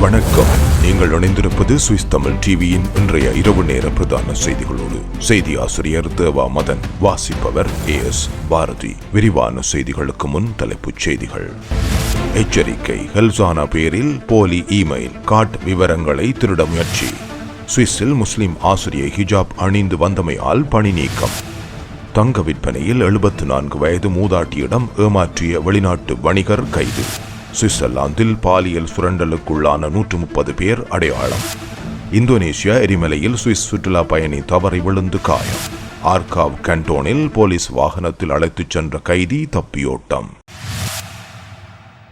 வணக்கம். நீங்கள் இணைந்திருப்பது சுவிஸ் தமிழ் டிவியின் இன்றைய இரவு நேர பிரதான செய்திகளோடு. செய்தி ஆசிரியர் தேவா மதன் வாசிப்பவர் ஏ எஸ் பாரதி. விரிவான செய்திகளுக்கு முன் தலைப்புச் செய்திகள். எச்சரிக்கை ஹெல்சானா பேரில் போலி இமெயில் காட் விவரங்களை திருட முயற்சி. சுவிஸில் முஸ்லிம் ஆசிரியை ஹிஜாப் அணிந்து வந்தமையால் பணி நீக்கம். தங்க விற்பனையில் எழுபத்து நான்கு வயது மூதாட்டியிடம் ஏமாற்றிய வெளிநாட்டு வணிகர் கைது. சுவிட்சர்லாந்தில் பாலியல் சுரண்டலுக்குள்ளான நூற்று முப்பது பேர் அடையாளம். இந்தோனேசியா எரிமலையில் சுவிஸ் சுற்றுலா பயணி தவறி விழுந்து காயம். ஆர்காவ் கண்டோனில் போலீஸ் வாகனத்தில் அழைத்துச் சென்ற கைதி தப்பியோட்டம்.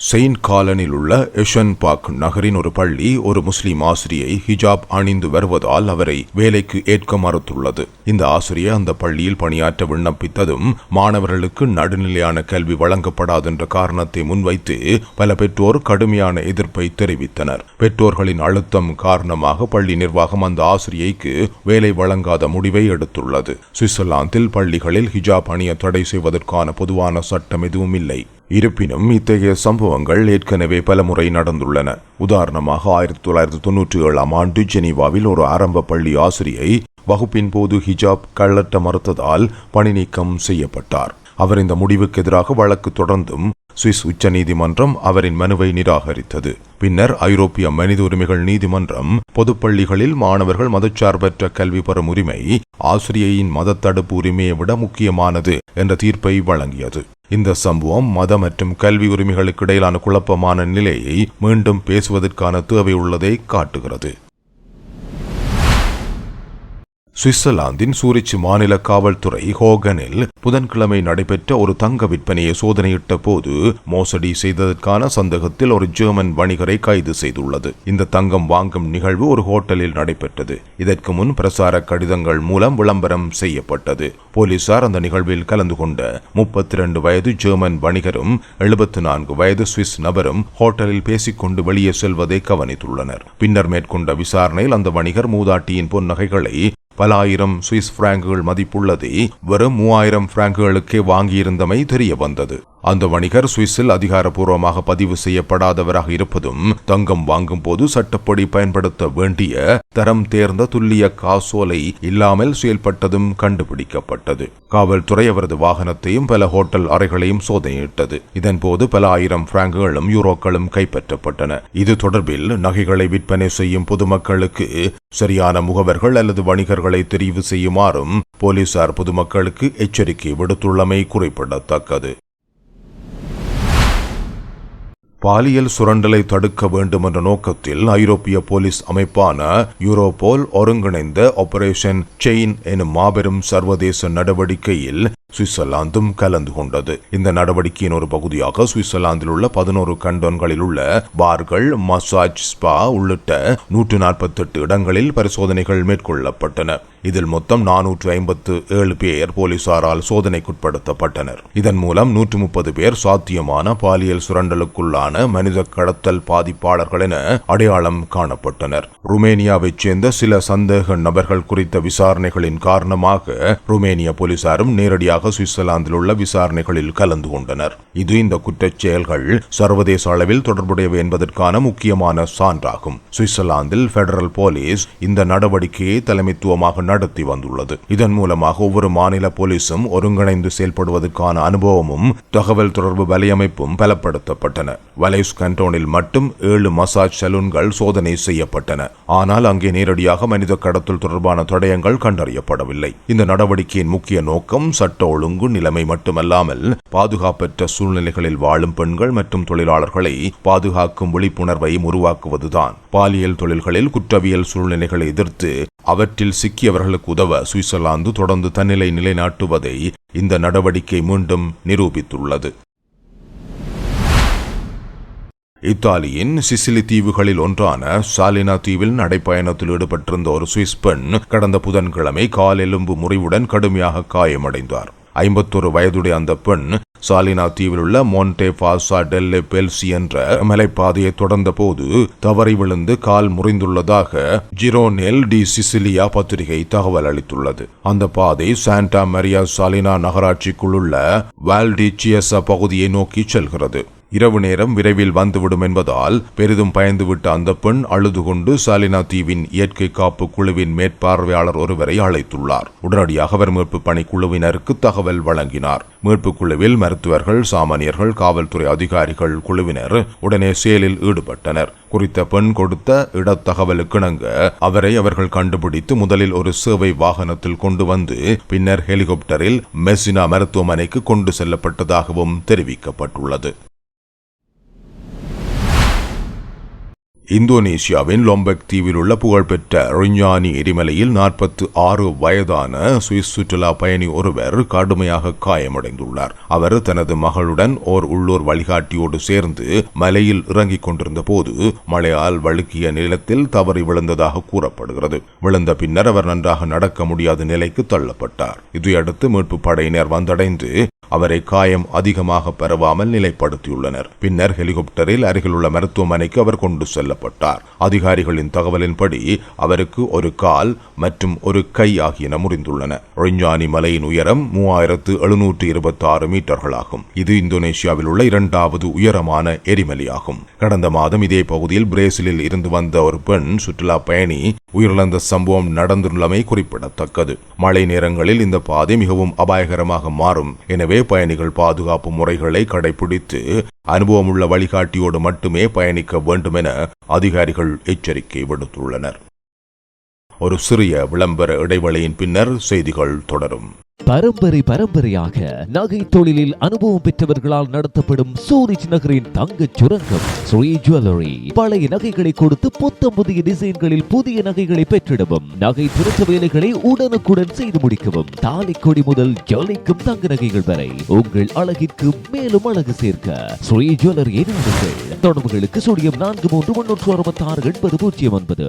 செயின்ட் காலனில் உள்ள எஷன் பாக் நகரின் ஒரு பள்ளி ஒரு முஸ்லிம் ஆசிரியை ஹிஜாப் அணிந்து வருவதால் அவரை வேலைக்கு ஏற்க மறுத்துள்ளது. இந்த ஆசிரியர் அந்த பள்ளியில் பணியாற்ற விண்ணப்பித்ததும் மாணவர்களுக்கு நடுநிலையான கல்வி வழங்கப்படாது என்ற காரணத்தை முன்வைத்து பல பெற்றோர் கடுமையான எதிர்ப்பை தெரிவித்தனர். பெற்றோர்களின் அழுத்தம் காரணமாக பள்ளி நிர்வாகம் அந்த ஆசிரியைக்கு வேலை வழங்காத முடிவை எடுத்துள்ளது. சுவிட்சர்லாந்தில் பள்ளிகளில் ஹிஜாப் அணிய தடை செய்வதற்கான பொதுவான சட்டம் எதுவும் இல்லை. இருப்பினும் இத்தகைய சம்பவங்கள் ஏற்கனவே பலமுறை நடந்துள்ளன. உதாரணமாக ஆயிரத்தி தொள்ளாயிரத்தி தொன்னூற்றி ஏழாம் ஆண்டு ஜெனீவாவில் ஒரு ஆரம்ப பள்ளி ஆசிரியை வகுப்பின் போது ஹிஜாப் கள்ளட்ட மறுத்ததால் பணி நீக்கம் செய்யப்பட்டார். அவர் இந்த முடிவுக்கு எதிராக வழக்கு தொடர்ந்தும் சுவிஸ் உச்சநீதிமன்றம் அவரின் மனுவை நிராகரித்தது. பின்னர் ஐரோப்பிய மனித உரிமைகள் நீதிமன்றம் பொதுப்பள்ளிகளில் மாணவர்கள் மதச்சார்பற்ற கல்வி பெறும் உரிமை ஆசிரியையின் மத தடுப்பு உரிமையை விட முக்கியமானது என்ற தீர்ப்பை வழங்கியது. இந்த சம்பவம் மத மற்றும் கல்வி உரிமைகளுக்கு இடையிலான குழப்பமான நிலையை மீண்டும் பேசுவதற்கான தேவை உள்ளதை காட்டுகிறது. சுவிட்சர்லாந்தின் சூரிச் மாநில காவல்துறை ஹோகனில் புதன்கிழமை நடைபெற்ற ஒரு தங்க விற்பனையை சோதனையிட்ட போது மோசடி செய்ததற்கான சந்தேகத்தில் ஒரு ஜெர்மன் வணிகரை கைது செய்துள்ளது. இந்த தங்கம் வாங்கும் நிகழ்வு ஒரு ஹோட்டலில் நடைபெற்றது. இதற்கு முன் பிரசார கடிதங்கள் மூலம் விளம்பரம் செய்யப்பட்டது. போலீசார் அந்த நிகழ்வில் கலந்து கொண்ட முப்பத்தி இரண்டு வயது ஜெர்மன் வணிகரும் எழுபத்தி நான்கு வயது சுவிஸ் நபரும் ஹோட்டலில் பேசிக்கொண்டு வெளியே செல்வதை கவனித்துள்ளனர். பின்னர் மேற்கொண்ட விசாரணையில் அந்த வணிகர் மூதாட்டியின் பொன்னகைகளை பல ஆயிரம் சுவிஸ் பிராங்குகள் மதிப்புள்ளதை வெறும் மூவாயிரம் பிராங்குகளுக்கே வாங்கியிருந்தமை தெரிய வந்தது அந்த வணிகர் சுவிஸில் அதிகாரப்பூர்வமாக பதிவு செய்யப்படாதவராக இருப்பதும் தங்கம் வாங்கும் போது சட்டப்படி பயன்படுத்த வேண்டிய தரம் தேர்ந்த துல்லிய காசோலை இல்லாமல் செயல்பட்டதும் கண்டுபிடிக்கப்பட்டது. காவல்துறை அவரது வாகனத்தையும் பல ஹோட்டல் அறைகளையும் சோதனையிட்டது. இதன்போது பல ஆயிரம் பிராங்குகளும் யூரோக்களும் கைப்பற்றப்பட்டன. இது தொடர்பில் நகைகளை விற்பனை செய்யும் பொதுமக்களுக்கு சரியான முகவர்கள் அல்லது வணிகர்களை தெரிவு செய்யுமாறும் போலீசார் பொதுமக்களுக்கு எச்சரிக்கை விடுத்துள்ளமை குறிப்பிடத்தக்கது. பாலியல் சுரண்டலை தடுக்க வேண்டும் என்ற நோக்கத்தில் ஐரோப்பிய போலீஸ் அமைப்பான யூரோபோல் ஒருங்கிணைந்த ஆபரேஷன் செயின் எனும் மாபெரும் சர்வதேச நடவடிக்கையில் சுவிட்சர்லாந்தும் கலந்து கொண்டது. இந்த நடவடிக்கையின் ஒரு பகுதியாக சுவிட்சர்லாந்தில் உள்ள பதினோரு கண்டோன்களில் உள்ள பார்கள் மசாஜ் ஸ்பா உள்ளிட்ட நூற்று நாற்பத்தி எட்டு இடங்களில் பரிசோதனைகள் மேற்கொள்ளப்பட்டன. இதில் மொத்தம் நானூற்று ஐம்பத்து ஏழு பேர் போலீசாரால் சோதனைக்குட்படுத்தப்பட்டனர். இதன் மூலம் நூற்று முப்பது பேர் சாத்தியமான பாலியல் சுரண்டலுக்குள்ளான பெரும்பாலான மனித கடத்தல் பாதிப்பாளர்கள் என அடையாளம் காணப்பட்டனர். ருமேனியாவைச் சேர்ந்த சில சந்தேக நபர்கள் குறித்த விசாரணைகளின் காரணமாக ருமேனிய போலீசாரும் நேரடியாக சுவிட்சர்லாந்தில் உள்ள விசாரணைகளில் கலந்து கொண்டனர். இது இந்த குற்றச் செயல்கள் சர்வதேச அளவில் தொடர்புடையவை என்பதற்கான முக்கியமான சான்றாகும். சுவிட்சர்லாந்தில் பெடரல் போலீஸ் இந்த நடவடிக்கையை தலைமைத்துவமாக நடத்தி வந்துள்ளது. இதன் மூலமாக ஒவ்வொரு மாநில போலீசும் ஒருங்கிணைந்து செயல்படுவதற்கான அனுபவமும் தகவல் தொடர்பு வலையமைப்பும் பலப்படுத்தப்பட்டன. வலைஸ் கண்டோனில் மட்டும் ஏழு மசாஜ் சலூன்கள் சோதனை செய்யப்பட்டன. ஆனால் அங்கே நேரடியாக மனித கடத்தல் தொடர்பான தடயங்கள் கண்டறியப்படவில்லை. இந்த நடவடிக்கையின் முக்கிய நோக்கம் சட்ட ஒழுங்கு நிலைமை மட்டுமல்லாமல் பாதுகாப்பற்ற சூழ்நிலைகளில் வாழும் பெண்கள் மற்றும் தொழிலாளர்களை பாதுகாக்கும் விழிப்புணர்வையும் உருவாக்குவதுதான். பாலியல் தொழில்களில் குற்றவியல் சூழ்நிலைகளை எதிர்த்து அவற்றில் சிக்கியவர்களுக்கு உதவ சுவிட்சர்லாந்து தொடர்ந்து தன்னிலை நிலைநாட்டுவதை இந்த நடவடிக்கை மீண்டும் நிரூபித்துள்ளது. இத்தாலியின் சிசிலி தீவுகளில் ஒன்றான சாலினா தீவில் நடைப்பயணத்தில் ஈடுபட்டிருந்த ஒரு சுவிஸ் பெண் கடந்த புதன்கிழமை காலெலும்பு முறிவுடன் கடுமையாக காயமடைந்தார். ஐம்பத்தொரு வயதுடைய அந்த பெண் சாலினா தீவில் உள்ள மோன்டே பாசா டெல்லே பெல்சி என்ற மலைப்பாதையை தொடர்ந்த போது தவறி விழுந்து கால் முறிந்துள்ளதாக ஜிரோனெல் டி சிசிலியா பத்திரிகை தகவல் அளித்துள்ளது. அந்த பாதை சாண்டா மரியா சாலினா நகராட்சிக்குள்ளுள்ள வால்டி சியசா பகுதியை நோக்கி செல்கிறது. இரவு நேரம் விரைவில் வந்துவிடும் என்பதால் பெரிதும் பயந்துவிட்ட அந்த பெண் அழுது கொண்டு சாலினா தீவின் இயற்கை காப்பு குழுவின் மேற்பார்வையாளர் ஒருவரை அழைத்துள்ளார். உடனடியாக அவர் மீட்பு பணி குழுவினருக்கு தகவல் வழங்கினார். மீட்பு குழுவில் மருத்துவர்கள் சாமானியர்கள் காவல்துறை அதிகாரிகள் குழுவினர் உடனே செயலில் ஈடுபட்டனர். குறித்த பெண் கொடுத்த இடத்தகவலுக்கிணங்க அவரை அவர்கள் கண்டுபிடித்து முதலில் ஒரு சேவை வாகனத்தில் கொண்டு வந்து பின்னர் ஹெலிகாப்டரில் மெசினா மருத்துவமனைக்கு கொண்டு செல்லப்பட்டதாகவும் தெரிவிக்கப்பட்டுள்ளது. இந்தோனேசியாவின் லொம்பெக் தீவில் உள்ள புகழ்பெற்ற ரிஞ்ஞானி எரிமலையில் நாற்பத்து ஆறு வயதான சுவிஸ் சுற்றுலா பயணி ஒருவர் கடுமையாக காயமடைந்துள்ளார். அவர் தனது மகளுடன் ஓர் உள்ளூர் வழிகாட்டியோடு சேர்ந்து மலையில் இறங்கிக் கொண்டிருந்த போது மழையால் வழுக்கிய நிலத்தில் தவறி விழுந்ததாக கூறப்படுகிறது. விழுந்த பின்னர் அவர் நன்றாக நடக்க முடியாத நிலைக்கு தள்ளப்பட்டார். இதையடுத்து மீட்பு படையினர் வந்தடைந்து அவரை காயம் அதிகமாக பரவாமல் நிலைப்படுத்தியுள்ளனர். பின்னர் ஹெலிகாப்டரில் அருகிலுள்ள மருத்துவமனைக்கு அவர் கொண்டு செல்லப்பட்டார். அதிகாரிகளின் தகவலின்படி அவருக்கு ஒரு கால் மற்றும் ஒரு கை ஆகியன முறிந்துள்ளன. ரொஞ்சானி மலையின் உயரம் மூவாயிரத்து எழுநூற்று இருபத்தி ஆறு மீட்டர்களாகும். இது இந்தோனேஷியாவில் உள்ள இரண்டாவது உயரமான எரிமலையாகும். கடந்த மாதம் இதே பகுதியில் பிரேசிலில் இருந்து வந்த ஒரு பெண் சுற்றுலா பயணி உயிரிழந்த சம்பவம் நடந்துள்ளமை குறிப்பிடத்தக்கது. மழை நேரங்களில் இந்த பாதை மிகவும் அபாயகரமாக மாறும். எனவே பயணிகள் பாதுகாப்பு முறைகளை கடைபிடித்து அனுபவமுள்ள வழிகாட்டியோடு மட்டுமே பயணிக்க வேண்டும் என அதிகாரிகள் எச்சரிக்கை விடுத்துள்ளனர். ஒரு சிறிய விளம்பர இடைவெளியின் பின்னர் செய்திகள் தொடரும். பரம்பரை பரம்பரையாக நகை தொழிலில் அனுபவம் பெற்றவர்களால் நடத்தப்படும் சூரிச் நகரின் தங்கச் சுரங்கம் ஸ்ரீ ஜுவல்லரி பழைய நகைகளை கொடுத்து புத்தம் புதிய டிசைன்களில் புதிய நகைகளை பெற்றிடவும் நகை திருத்த வேலைகளை உடனுக்குடன் செய்து முடிக்கவும் தாலி கொடி முதல் ஜொலிக்கும் தங்க நகைகள் வரை உங்கள் அழகிற்கு மேலும் அழகு சேர்க்க. ஸ்ரீ ஜுவல்லரியை தொடர்புகளுக்கு சூடியம் நான்கு மூன்று முன்னூற்று அறுபத்தி ஆறு எண்பது பூஜ்ஜியம் ஒன்பது.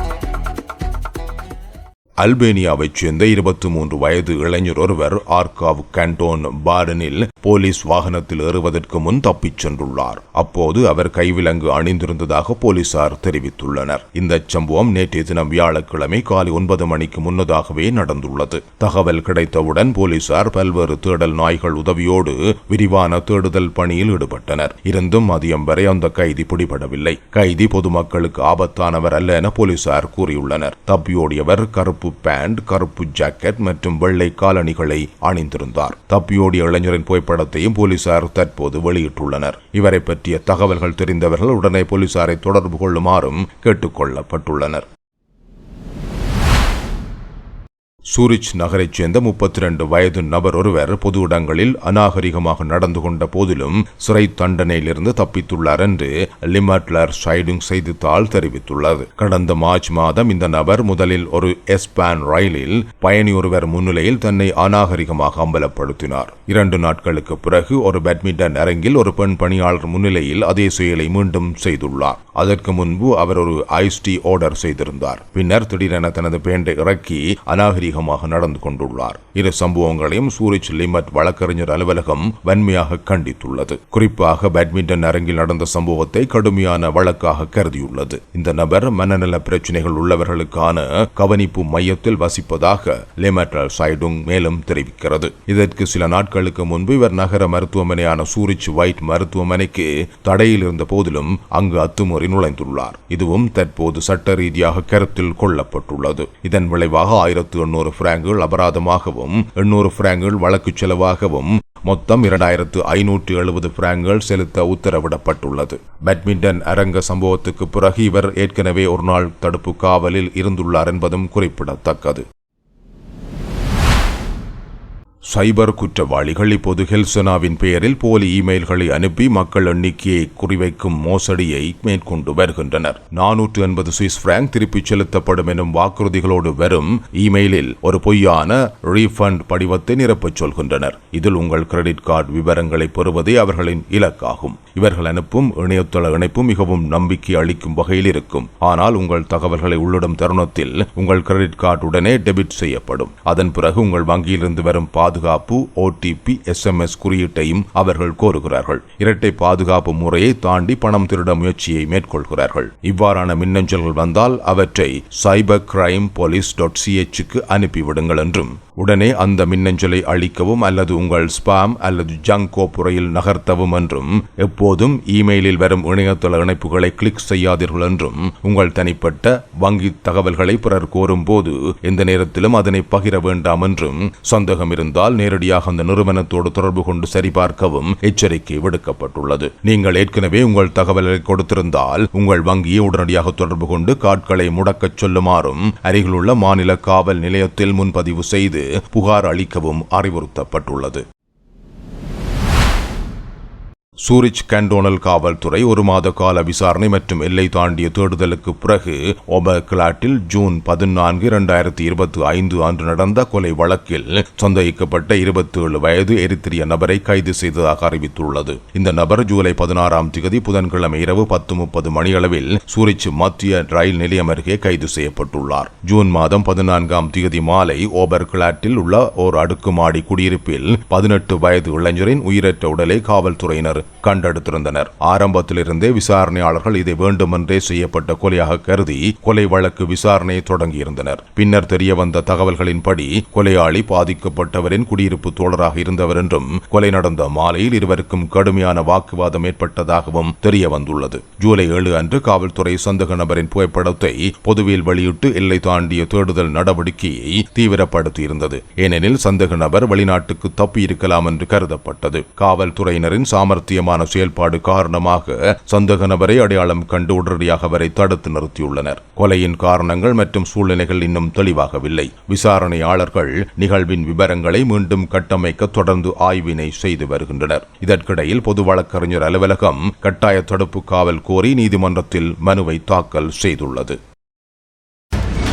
அல்பேனியாவைச் சேர்ந்த இருபத்தி மூன்று வயது இளைஞர் ஒருவர் ஆர்காவ் கேண்டோன் பாரனில் போலீஸ் வாகனத்தில் ஏறுவதற்கு முன் தப்பிச் சென்றுள்ளார். அப்போது அவர் கைவிலங்கு அணிந்திருந்ததாக போலீசார் தெரிவித்துள்ளனர். இந்த சம்பவம் நேற்றைய தினம் வியாழக்கிழமை காலை ஒன்பது மணிக்கு முன்னதாகவே நடந்துள்ளது. தகவல் கிடைத்தவுடன் போலீசார் பல்வேறு தேடல் நாய்கள் உதவியோடு விரிவான தேடுதல் பணியில் ஈடுபட்டனர். இருந்தும் மதியம் வரை அந்த கைதி பிடிபடவில்லை. கைதி பொதுமக்களுக்கு ஆபத்தானவர் அல்ல என போலீசார் கூறியுள்ளனர். தப்பியோடியவர் கருப்பு பேண்ட் கருப்பு ஜாக்கெட் மற்றும் வெள்ளை காலணிகளை அணிந்திருந்தார். தப்பியோடிய இளைஞரின் புகைப்படத்தையும் போலீசார் தற்போது வெளியிட்டுள்ளனர். இவரை பற்றிய தகவல்கள் தெரிந்தவர்கள் உடனே போலீசாரை தொடர்பு கொள்ளுமாறும் கேட்டுக்கொள்ளப்பட்டுள்ளனர். சூரிச் நகரைச் சேர்ந்த முப்பத்தி ரெண்டு வயது நபர் ஒருவர் பொது இடங்களில் அநாகரிகமாக நடந்து கொண்ட போதிலும் சிறை தண்டனையிலிருந்து தப்பித்துள்ளார் என்று லிமட்லர் சைடிங் செய்தித்தாள் தெரிவித்துள்ளது. கடந்த மார்ச் மாதம் இந்த நபர் முதலில் ஒரு எஸ்பான் ரயிலில் பயணி ஒருவர் முன்னிலையில் தன்னை அநாகரிகமாக அம்பலப்படுத்தினார். இரண்டு நாட்களுக்கு பிறகு ஒரு பேட்மிண்டன் அரங்கில் ஒரு பெண் பணியாளர் முன்னிலையில் அதே செயலை மீண்டும் செய்துள்ளார். அதற்கு முன்பு அவர் ஒரு ஐஸ் டீ ஆர்டர் செய்திருந்தார். பின்னர் திடீரென தனது பேண்டை இறக்கி அநாகரிகமாக நடந்து கொண்டுள்ளார். இரு சம்பவங்களையும் சூரிச் லிமட் வழக்கறிஞர் அலுவலகம் வன்மையாக கண்டித்துள்ளது. குறிப்பாக பேட்மிண்டன் அரங்கில் நடந்த சம்பவத்தை கடுமையான வழக்காக கருதியுள்ளது. இந்த நபர் மனநல பிரச்சினைகள் உள்ளவர்களுக்கான கவனிப்பு மையத்தில் வசிப்பதாக லிமட்டல் சைடுங் மேலும் தெரிவிக்கிறது. இதற்கு சில நாட்களுக்கு முன்பு இவர் நகர மருத்துவமனையான சூரிச் ஒயிட் மருத்துவமனைக்கு தடையில் இருந்த போதிலும் அங்கு அத்துமுறை நுழைந்துள்ளார். இதுவும் தற்போது சட்ட ரீதியாக கருத்தில் கொள்ளப்பட்டுள்ளது. இதன் விளைவாக ஆயிரத்து எண்ணூறு பிராங்குகள் அபராதமாகவும் எண்ணூறு பிராங்குகள் வழக்கு செலவாகவும் மொத்தம் இரண்டாயிரத்து ஐநூற்று எழுபது பிராங்குகள் செலுத்த உத்தரவிடப்பட்டுள்ளது. பேட்மிண்டன் அரங்க சம்பவத்துக்கு பிறகு இவர் ஏற்கனவே ஒரு நாள் தடுப்பு காவலில் இருந்துள்ளார் என்பதும் குறிப்பிடத்தக்கது. சைபர் குற்றவாளிகள் இப்போது ஹெல்சனாவின் பெயரில் போலி இமெயில்களை அனுப்பி மக்கள் எண்ணிக்கையை குறிவைக்கும் மோசடியை மேற்கொண்டு வருகின்றனர். நானூற்று எண்பது சுவிஸ் பிராங்க் திருப்பிச் செலுத்தப்படும் எனும் வாக்குறுதிகளோடு வரும் இமெயிலில் ஒரு பொய்யான ரீஃபண்ட் படிவத்தை நிரப்பச் சொல்கின்றனர். இதில் உங்கள் கிரெடிட் கார்டு விவரங்களை பெறுவதே அவர்களின் இலக்காகும். இவர்கள் அனுப்பும் இணையதள இணைப்பு மிகவும் நம்பிக்கை அளிக்கும் வகையில் இருக்கும். ஆனால் உங்கள் தகவல்களை உள்ளிடும் தருணத்தில் உங்கள் கிரெடிட் கார்டு உடனே டெபிட் செய்யப்படும். அதன் பிறகு உங்கள் வங்கியிலிருந்து வரும் பாதுகாப்பு ஓடிபி எஸ்எம்எஸ் குறியீட்டையும் அவர்கள் கோருகிறார்கள். இரட்டை பாதுகாப்பு முறையை தாண்டி பணம் திருட முயற்சியை மேற்கொள்கிறார்கள். இவ்வாறான மின்னஞ்சல்கள் வந்தால் அவற்றை சைபர் கிரைம் போலீஸ் டாட் சிஹெச்சுக்கு அனுப்பிவிடுங்கள் என்றும் உடனே அந்த மின்னஞ்சலை அழிக்கவும் அல்லது உங்கள் ஸ்பாம் அல்லது ஜங்க் கோப்புறையில் நகர்த்தவும் என்றும் எப்போதும் இமெயிலில் வரும் இணையதள இணைப்புகளை கிளிக் செய்யாதீர்கள் என்றும் உங்கள் தனிப்பட்ட வங்கி தகவல்களை பிறர் கோரும் போது எந்த நேரத்திலும் அதனை பகிர வேண்டாம் என்றும் சந்தேகம் இருந்தால் நேரடியாக அந்த நிறுவனத்தோடு தொடர்பு கொண்டு சரிபார்க்கவும் எச்சரிக்கை விடுக்கப்பட்டுள்ளது. நீங்கள் ஏற்கனவே உங்கள் தகவல்களை கொடுத்திருந்தால் உங்கள் வங்கியை உடனடியாக தொடர்பு கொண்டு காட்களை முடக்கச் சொல்லுமாறும் அருகிலுள்ள மாநில காவல் நிலையத்தில் முன்பதிவு செய்து புகார் அளிக்கவும் அறிவுறுத்தப்பட்டுள்ளது. சூரிச் கண்டோனல் காவல்துறை ஒரு மாத கால விசாரணை மற்றும் எல்லை தாண்டிய தேடுதலுக்கு பிறகு ஒபர்கிளாட்டில் ஜூன் பதினான்கு இரண்டாயிரத்தி இருபத்தி ஐந்து அன்று நடந்த கொலை வழக்கில் சந்தேகிக்கப்பட்ட இருபத்தி ஏழு வயது எரித்திரிய நபரை கைது செய்ததாக அறிவித்துள்ளது. இந்த நபர் ஜூலை பதினாறாம் தேதி புதன்கிழமை இரவு பத்து முப்பது மணியளவில் சூரிச் மத்திய ரயில் நிலையம் அருகே கைது செய்யப்பட்டுள்ளார். ஜூன் மாதம் பதினான்காம் தேதி மாலை ஓபர்கிளாட்டில் உள்ள ஓர் அடுக்குமாடி குடியிருப்பில் பதினெட்டு வயது இளைஞரின் உயிரற்ற உடலை காவல்துறையினர் கண்டெடுத்திருந்தனர். ஆரம்பத்திலிருந்தே விசாரணையாளர்கள் இதை வேண்டுமென்றே செய்யப்பட்ட கொலையாக கருதி கொலை வழக்கு விசாரணையை தொடங்கியிருந்தனர். பின்னர் தெரிய வந்த தகவல்களின்படி கொலையாளி பாதிக்கப்பட்டவரின் குடியிருப்பு தோழராக இருந்தவர் என்றும் கொலை நடந்த மாலையில் இருவருக்கும் கடுமையான வாக்குவாதம் ஏற்பட்டதாகவும் தெரிய வந்துள்ளது ஜூலை ஏழு அன்று காவல்துறை சந்தக நபரின் புகைப்படத்தை பொதுவில் வெளியிட்டு எல்லை தாண்டிய தேடுதல் நடவடிக்கையை தீவிரப்படுத்தியிருந்தது. ஏனெனில் சந்தக நபர் வெளிநாட்டுக்கு தப்பியிருக்கலாம் என்று கருதப்பட்டது. காவல்துறையினரின் சாமர்த்தியமான செயல்பாடு காரணமாக சந்தக நபரை அடையாளம் கண்டு உடனடியாக அவரை தடுத்து நிறுத்தியுள்ளனர். கொலையின் காரணங்கள் மற்றும் சூழ்நிலைகள் இன்னும் தெளிவாகவில்லை. விசாரணையாளர்கள் நிகழ்வின் விவரங்களை மீண்டும் கட்டமைக்க தொடர்ந்து ஆய்வினை செய்து வருகின்றனர். இதற்கிடையில் பொது வழக்கறிஞர் அலுவலகம் கட்டாய தடுப்பு காவல் கோரி நீதிமன்றத்தில் மனுவை தாக்கல் செய்துள்ளது.